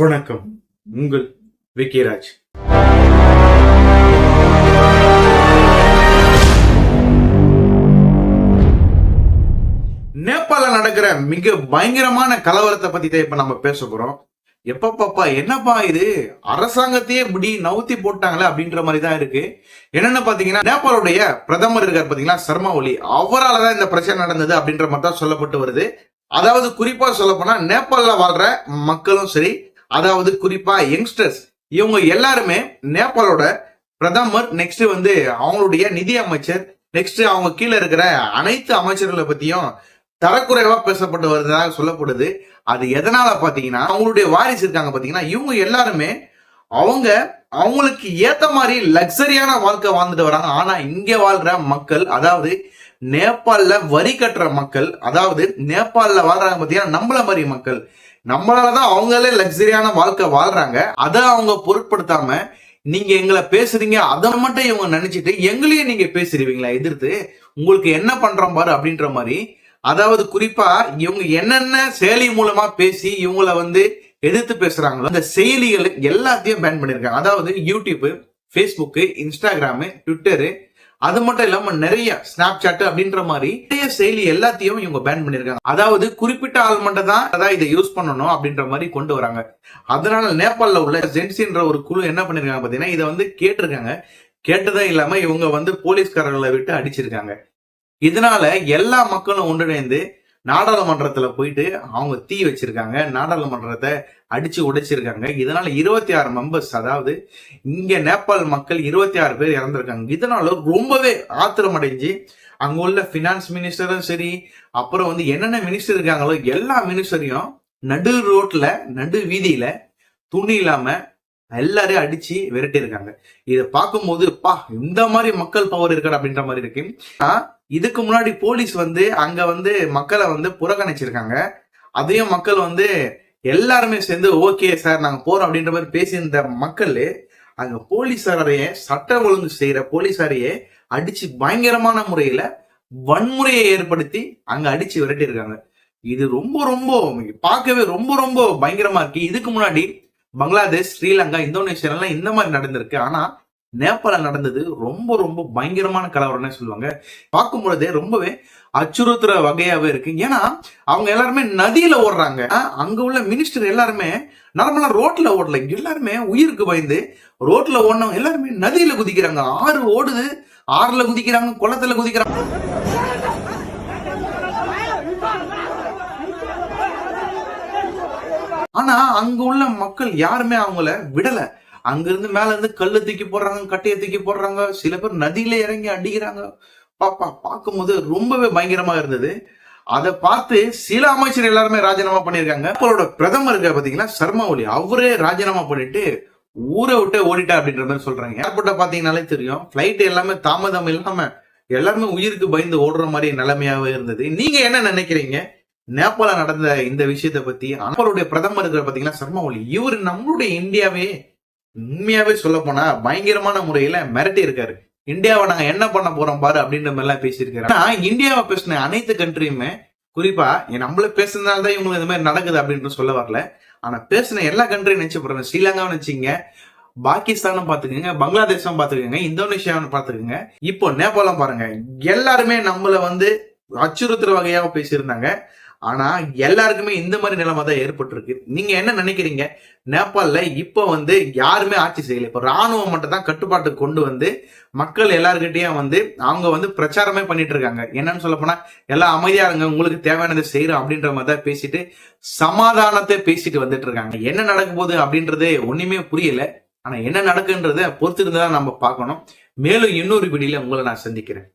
வணக்கம். உங்கள் விக்கிராஜ் நேபாள நடக்கிற மிக பயங்கரமான கலவரத்தை பத்தி தான் இப்ப நம்ம பேச போறோம். எப்ப பாப்பா என்னப்பா இது? அரசாங்கத்தையே இப்படி நவுத்தி போட்டாங்களே அப்படின்ற மாதிரி தான் இருக்கு. என்னன்னு பாத்தீங்கன்னா நேபாளுடைய பிரதமர் இருக்கார் பாத்தீங்களா சர்மா ஒலி. அவரால் தான் இந்த பிரச்சனை நடந்தது அப்படின்ற மாதிரி தான் சொல்லப்பட்டு வருது. அதாவது குறிப்பா சொல்ல போனா நேபாளில் வாழ்ற மக்களும் சரி அதாவது குறிப்பா யங்ஸ்டர்ஸ் இவங்க எல்லாருமே நேபாளோட பிரதமர் நெக்ஸ்ட் வந்து அவங்களுடைய நிதி அமைச்சர் நெக்ஸ்ட் அவங்க கீழே இருக்கிற அனைத்து அமைச்சர்களை பத்தியும் தரக்குறைவா பேசப்பட்டு வருவதாக சொல்லப்படுது. அது எதனால பாத்தீங்கன்னா அவங்களுடைய வாரிசு இருக்காங்க பாத்தீங்கன்னா இவங்க எல்லாருமே அவங்க அவங்களுக்கு ஏத்த மாதிரி லக்ஸரியான வாழ்க்கை வாழ்ந்துட்டு வராங்க. ஆனா இங்க வாழ்ற மக்கள் அதாவது நேபாளில் வரி கட்டுற மக்கள் அதாவது நேபாளில் வாழ்றாங்க பார்த்தீங்கன்னா நம்மள மாதிரி மக்கள். நம்மளாலதான் அவங்களே லக்ஸரியான வாழ்க்கை வாழ்றாங்க. அதை அவங்க பொருட்படுத்தாம நீங்க எங்களை பேசுறீங்க அதை மட்டும் இவங்க நினைச்சிட்டு எங்களையும் நீங்க பேசிடுவீங்களா எதிர்த்து? உங்களுக்கு என்ன பண்றோம் பாரு அப்படின்ற மாதிரி. அதாவது குறிப்பா இவங்க என்னென்ன செயலி மூலமா பேசி இவங்கள வந்து எதிர்த்து பேசுறாங்களோ அந்த செயலிகள் எல்லாத்தையும் பேன் பண்ணிருக்காங்க. அதாவது யூடியூப் ஃபேஸ்புக்கு இன்ஸ்டாகிராமு ட்விட்டரு அது மட்டும் இல்லாம நிறைய ஸ்னாப் சாட் அப்படின்ற மாதிரி நிறைய செயலி எல்லாத்தையும் இவங்க பேன் பண்ணிருக்காங்க. அதாவது குறிப்பிட்ட ஆள் மட்டும் தான் அதான் இதை யூஸ் பண்ணணும் அப்படின்ற மாதிரி கொண்டு வராங்க. அதனால நேபாளில் உள்ள ஜென்சின்ற ஒரு குழு என்ன பண்ணிருக்காங்க பாத்தீங்கன்னா இதை வந்து கேட்டிருக்காங்க. கேட்டதே இல்லாம இவங்க வந்து போலீஸ்காரர்களை விட்டு அடிச்சிருக்காங்க. இதனால எல்லா மக்களும் ஒன்றிணைந்து நாடாளுமன்றத்துல போயிட்டு அவங்க தீ வச்சிருக்காங்க நாடாளுமன்றத்தை அடிச்சு உடைச்சிருக்காங்க. இதனால இருபத்தி ஆறு மெம்பர்ஸ் அதாவது இங்க நேபாள் மக்கள் இருபத்தி ஆறு பேர் இறந்திருக்காங்க. இதனால ரொம்பவே ஆத்திரம் அடைஞ்சு அங்க உள்ள பினான்ஸ் மினிஸ்டரும் சரி அப்புறம் வந்து என்னென்ன மினிஸ்டர் இருக்காங்களோ எல்லா மினிஸ்டரையும் நடு ரோட்ல நடு வீதியில துணி இல்லாம எல்லாரையும் அடிச்சு விரட்டி இருக்காங்க இதை பார்க்கும்போது பா இந்த மாதிரி மக்கள் பவர் இருக்கா அப்படின்ற மாதிரி இருக்கு. இதுக்கு முன்னாடி போலீஸ் வந்து அங்க வந்து மக்களை வந்து புறக்கணிச்சிருக்காங்க. அதையும் மக்கள் வந்து எல்லாருமே சேர்ந்து ஓகே சார் நாங்க போறோம் அப்படின்ற மாதிரி பேசியிருந்த மக்கள் அங்க போலீசாரையே சட்ட ஒழுங்கு செய்யற போலீசாரையே அடிச்சு பயங்கரமான முறையில வன்முறையை ஏற்படுத்தி அங்க அடிச்சு விரட்டி இருக்காங்க இது ரொம்ப ரொம்ப பார்க்கவே ரொம்ப ரொம்ப பயங்கரமா இருக்கு. இதுக்கு முன்னாடி பங்களாதேஷ் ஸ்ரீலங்கா இந்தோனேஷியாலாம் இந்த மாதிரி நடந்திருக்கு. ஆனா நேபாள நடந்தது ரொம்ப ரொம்ப பயங்கரமான கலவரம்னு சொல்லுவாங்க. பார்க்கும் பொழுதே ரொம்பவே அச்சுறுத்துற வகையாவே இருக்கு. ஏன்னா அவங்க எல்லாருமே நதியில ஓடுறாங்க. அங்க உள்ள மினிஸ்டர் எல்லாருமே நார்மலா ரோட்ல ஓடல. எல்லாருமே உயிருக்கு பயந்து ரோட்ல ஓடினவங்க எல்லாருமே நதியில குதிக்கிறாங்க. ஆறு ஓடுது. ஆறுல குதிக்கிறாங்க குளத்துல குதிக்கிறாங்க. ஆனா அங்க உள்ள மக்கள் யாருமே அவங்கள விடல. அங்க இருந்து மேல இருந்து கல்லு தூக்கி போடுறாங்க கட்டையை தூக்கி போடுறாங்க. சில பேர் நதியில இறங்கி அடிக்கிறாங்க. பாப்பா பார்க்கும்போது ரொம்பவே பயங்கரமா இருந்தது. அதை பார்த்து சில அமைச்சர் எல்லாருமே ராஜினாமா பண்ணியிருக்காங்க. அவரோட பிரதமர் இருக்க பாத்தீங்கன்னா சர்மா ஒலி அவரே ராஜினாமா பண்ணிட்டு ஊரை விட்டு ஓடிட்டா அப்படின்ற மாதிரி சொல்றாங்க. ஏர்போர்ட்டை பாத்தீங்கன்னாலே தெரியும். பிளைட் எல்லாமே தாமதம் இல்லாம எல்லாருமே உயிருக்கு பயந்து ஓடுற மாதிரி நிலைமையாவே இருந்தது. நீங்க என்ன நினைக்கிறீங்க? நேபாள நடந்த இந்த விஷயத்தை பத்தி நம்மளுடைய பிரதமர் இருக்கிற பாத்தீங்கன்னா சர்மா ஒலி. இவர் நம்மளுடைய இந்தியாவே உண்மையாவே சொல்ல போனா பயங்கரமான முறையில மிரட்டி இருக்காரு. இந்தியாவை நாங்க என்ன பண்ண போறோம் பாரு அப்படின்ற மாதிரி எல்லாம் பேசியிருக்காரு. ஆனா இந்தியாவை பேசின அனைத்து கண்ட்ரியுமே குறிப்பா நம்மள பேசுனதுனாலதான் இவங்களுக்கு இந்த மாதிரி நடக்குது அப்படின்னு சொல்ல வரல. ஆனா பேசின எல்லா கண்ட்ரியும் நினைச்சு போறேன் ஸ்ரீலங்காவும் நினைச்சிங்க பாகிஸ்தானும் பாத்துக்கோங்க பங்களாதேஷும் பாத்துக்கோங்க இந்தோனேஷியாவும் பாத்துக்கோங்க இப்போ நேபாளம் பாருங்க. எல்லாருமே நம்மள வந்து அச்சுறுத்துற வகையாக பேசியிருந்தாங்க. ஆனா எல்லாருக்குமே இந்த மாதிரி நிலைமை தான் ஏற்பட்டிருக்கு. நீங்க என்ன நினைக்கிறீங்க? நேபாளில் இப்போ வந்து யாருமே ஆட்சி செய்யலை. இப்போ ராணுவம் மட்டும் தான் கட்டுப்பாட்டுக்கு கொண்டு வந்து மக்கள் எல்லாருக்கிட்டையும் வந்து அவங்க வந்து பிரச்சாரமே பண்ணிட்டு இருக்காங்க. என்னன்னு சொல்ல போனா எல்லாம் அமைதியா இருங்க உங்களுக்கு தேவையானதை செய்யறோம் அப்படின்ற மாதிரி தான் பேசிட்டு சமாதானத்தை பேசிட்டு வந்துட்டு இருக்காங்க. என்ன நடக்க போகுது அப்படின்றது ஒண்ணுமே புரியல. ஆனா என்ன நடக்குன்றத பொறுத்திருந்து தான் நம்ம பார்க்கணும். மேலும் இன்னொரு வீடியோல உங்களை நான் சந்திக்கிறேன்.